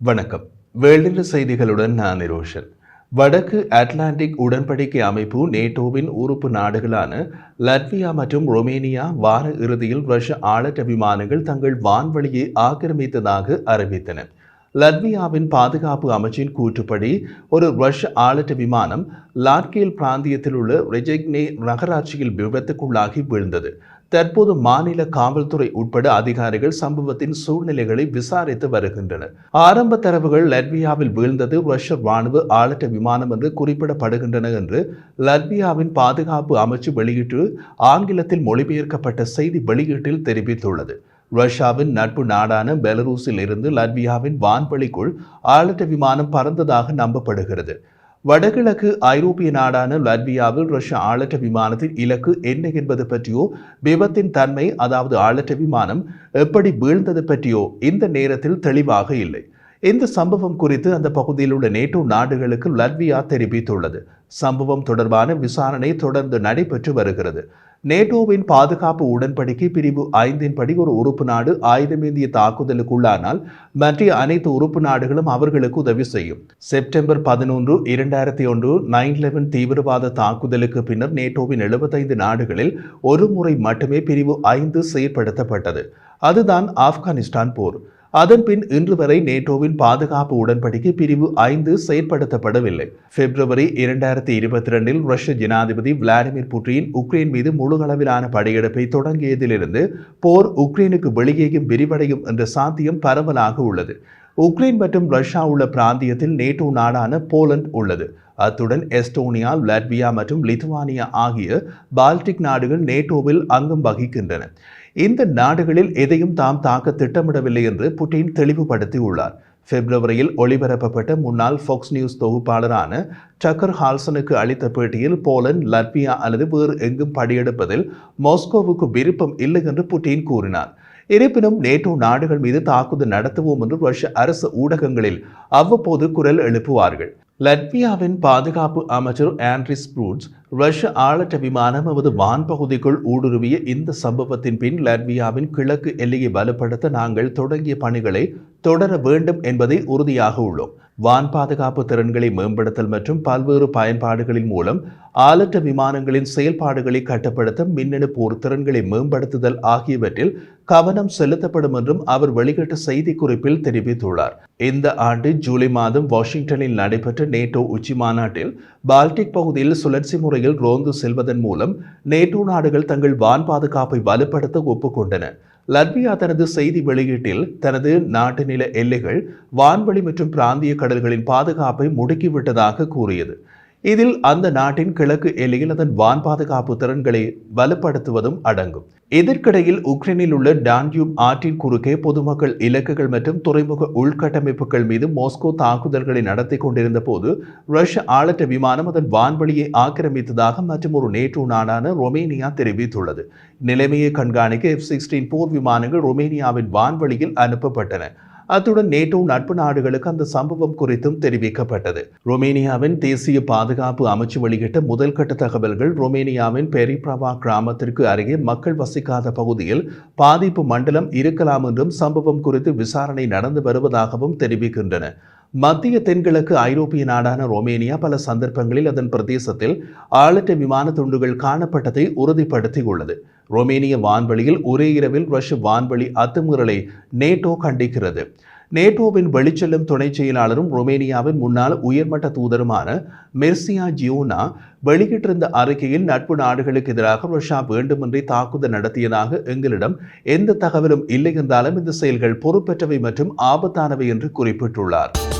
வணக்கம். வேளிர் செய்திகளுடன் நான் நிரோஷன். வடக்கு அட்லாண்டிக் உடன்படிக்கை அமைப்பு நேட்டோவின் உறுப்பு நாடுகளான லட்வியா மற்றும் ரொமேனியா வார இறுதியில் ரஷ்ய ஆளற்ற விமானங்கள் தங்கள் வான்வழியை ஆக்கிரமித்ததாக அறிவித்தன. லட்வியாவின் பாதுகாப்பு அமைச்சின் கூற்றுப்படி ஒரு ரஷ்ய ஆளற்ற விமானம் லாட்கேல் பிராந்தியத்தில் உள்ள ரெஜெக்னே நகராட்சியில் விபத்துக்குள்ளாகி வீழ்ந்தது. தற்போது மாநில காவல்துறை உட்பட அதிகாரிகள் சம்பவத்தின் சூழ்நிலைகளை விசாரித்து வருகின்றனர். ஆரம்ப தரவுகள் லட்வியாவில் வீழ்ந்தது. ரஷ்ய ராணுவ ஆளற்ற விமானம் என்று குறிப்பிடப்படுகின்றன என்று லட்வியாவின் பாதுகாப்பு அமைச்சு வெளியிட்டு ஆங்கிலத்தில் மொழிபெயர்க்கப்பட்ட செய்தி வெளியீட்டில் தெரிவித்துள்ளது. ரஷ்யாவின் நட்பு நாடான பெலரூஸில் இருந்து லட்வியாவின் வான்வெளிக்குள் ஆளற்ற விமானம் பறந்ததாக நம்பப்படுகிறது. வடகிழக்கு ஐரோப்பிய நாடான லட்வியாவில் ரஷ்ய ஆளற்ற விமானத்தின் இலக்கு என்ன என்பது பற்றியோ விபத்தின் தன்மை அதாவது ஆளற்ற விமானம் எப்படி வீழ்ந்தது பற்றியோ இந்த நேரத்தில் தெளிவாக இல்லை. இந்த சம்பவம் குறித்து அந்த பகுதியில் உள்ள நேட்டோ நாடுகளுக்கு லட்வியா தெரிவித்துள்ளது. சம்பவம் தொடர்பான விசாரணை தொடர்ந்து நடைபெற்று வருகிறது. நேட்டோவின் பாதுகாப்பு உடன்படிக்கை பிரிவு ஐந்தின் படி ஒரு உறுப்பு நாடு ஆயுதமேந்திய தாக்குதலுக்குள்ளானால் மற்ற அனைத்து உறுப்பு நாடுகளும் அவர்களுக்கு உதவி செய்யும். செப்டம்பர் பதினொன்று இரண்டாயிரத்தி ஒன்று நைன் லெவன் தீவிரவாத தாக்குதலுக்கு பின்னர் நேட்டோவின் எழுபத்தைந்து நாடுகளில் ஒரு முறை மட்டுமே பிரிவு ஐந்து செயற்படுத்தப்பட்டது. அதுதான் ஆப்கானிஸ்தான் போர். அதன்பின் இன்று வரை நேட்டோவின் பாதுகாப்பு உடன்படிக்கை பிரிவு ஐந்து செயற்படுத்தப்படவில்லை. பிப்ரவரி இரண்டாயிரத்தி இருபத்தி ரெண்டில் ரஷ்ய ஜனாதிபதி விளாடிமிர் புட்டின் உக்ரைன் மீது முழுகளவிலான படையெடுப்பை தொடங்கியதிலிருந்து போர் உக்ரைனுக்கு வெளியேயும் விரிவடையும் என்ற சாத்தியம் பரவலாக உள்ளது. உக்ரைன் மற்றும் ரஷ்யா உள்ள பிராந்தியத்தில் நேட்டோ நாடான போலந்து உள்ளது. அத்துடன் எஸ்டோனியா லட்வியா மற்றும் லிதுவானியா ஆகிய பால்டிக் நாடுகள் நேட்டோவில் அங்கம் வகிக்கின்றன. இந்த நாடுகளில் எதையும் தாம் தாக்க திட்டமிடவில்லை என்று புட்டின் தெளிவுபடுத்தியுள்ளார் பிப்ரவரியில் ஒளிபரப்பப்பட்ட முன்னாள் ஃபாக்ஸ் நியூஸ் தொகுப்பாளரான டக்கர் ஹால்சனுக்கு அளித்த பேட்டியில் போலந்து லட்வியா அல்லது வேறு எங்கும் படையெடுப்பதில் மாஸ்கோவுக்கு விருப்பம் இல்லை என்று புட்டின் கூறினார். இருப்பினும் நேட்டோ நாடுகள் மீது தாக்குதல் நடத்துவோம் என்று ரஷ்ய அரசு ஊடகங்களில் அவ்வப்போது குரல் எழுப்புவார்கள். லட்வியாவின் பாதுகாப்பு அமைச்சர் ஆண்ட்ரிஸ் ப்ரூட்ஸ் ரஷ்ய ஆளற்ற விமானம் நமது வான்பகுதிக்குள் ஊடுருவிய இந்த சம்பவத்தின் பின் லட்வியாவின் கிழக்கு எல்லையை வலுப்படுத்த நாங்கள் தொடங்கிய பணிகளை தொடர வேண்டும் என்பதை உறுதியாக உள்ளோம். வான் பாதுகாப்பு திறன்களை மேம்படுத்தல் மற்றும் பல்வேறு பயன்பாடுகளின் மூலம் ஆளற்ற விமானங்களின் செயல்பாடுகளை கட்டுப்படுத்த மின்னணு போர் திறன்களை மேம்படுத்துதல் ஆகியவற்றில் கவனம் செலுத்தப்படும் என்றும் அவர் வெளியிட்ட செய்திக்குறிப்பில் தெரிவித்துள்ளார். இந்த ஆண்டு ஜூலை மாதம் வாஷிங்டனில் நடைபெற்ற நேட்டோ உச்சி மாநாட்டில் பால்டிக் பகுதியில் சுழற்சி முறையில் ரோந்து செல்வதன் மூலம் நேட்டோ நாடுகள் தங்கள் வான் பாதுகாப்பை வலுப்படுத்த ஒப்புக்கொண்டன. லட்வியா தனது செய்தி வெளியீட்டில் தனது நாட்டு நில எல்லைகள் வான்வழி மற்றும் பிராந்திய கடல்களின் பாதுகாப்பை முடுக்கிவிட்டதாக கூறியது. இதில் அந்த நாட்டின் கிழக்கு எல்லையில் அதன் வான் பாதுகாப்பு திறன்களை வலுப்படுத்துவதும் அடங்கும். இதற்கிடையில் உக்ரைனில் உள்ள டான்யூப் ஆற்றின் குறுக்கே பொதுமக்கள் இலக்குகள் மற்றும் துறைமுக உள்கட்டமைப்புகள் மீது மோஸ்கோ தாக்குதல்களை நடத்தி கொண்டிருந்த போது ரஷ்ய ஆளற்ற விமானம் அதன் வான்வழியை ஆக்கிரமித்ததாக மற்றும் ஒரு நேற்று நாடான ரொமேனியா தெரிவித்துள்ளது. நிலைமையை கண்காணிக்க எஃப் சிக்ஸ்டீன் போர் விமானங்கள் ரொமேனியாவின் வான்வழியில் அனுப்பப்பட்டன. அத்துடன் நேட்டோ நட்பு நாடுகளுக்கு அந்த சம்பவம் குறித்தும் தெரிவிக்கப்பட்டது. ரொமேனியாவின் தேசிய பாதுகாப்பு அமைச்சு வெளியிட்ட முதல் கட்ட தகவல்கள் ரொமேனியாவின் பெரிப்ரவா கிராமத்திற்கு அருகே மக்கள் வசிக்காத பகுதியில் பாதிப்பு மண்டலம் இருக்கலாம் என்றும் சம்பவம் குறித்து விசாரணை நடந்து வருவதாகவும் தெரிவிக்கின்றன. மத்திய தென்கிழக்கு ஐரோப்பிய நாடான ரொமேனியா பல சந்தர்ப்பங்களில் அதன் பிரதேசத்தில் ஆளற்ற விமான துண்டுகள் காணப்பட்டதை உறுதிப்படுத்தியுள்ளது. ரொமேனிய வான்வெளியில் ஒரே இரவில் ரஷ்ய வான்வெளி அத்துமீறலை நேட்டோ கண்டிக்கிறது. நேட்டோவின் வெளிச்செல்லும் துணைச் செயலாளரும் ரொமேனியாவின் முன்னாள் உயர்மட்ட தூதருமான மெர்சியா ஜியோனா வெளியிட்டிருந்த அறிக்கையில் நட்பு நாடுகளுக்கு எதிராக ரஷ்யா வேண்டுமென்றே தாக்குதல் நடத்தியதாக எங்களிடம் எந்த தகவலும் இல்லை என்றாலும் இந்த செயல்கள் பொறுப்பற்றவை மற்றும் ஆபத்தானவை என்று குறிப்பிட்டுள்ளார்.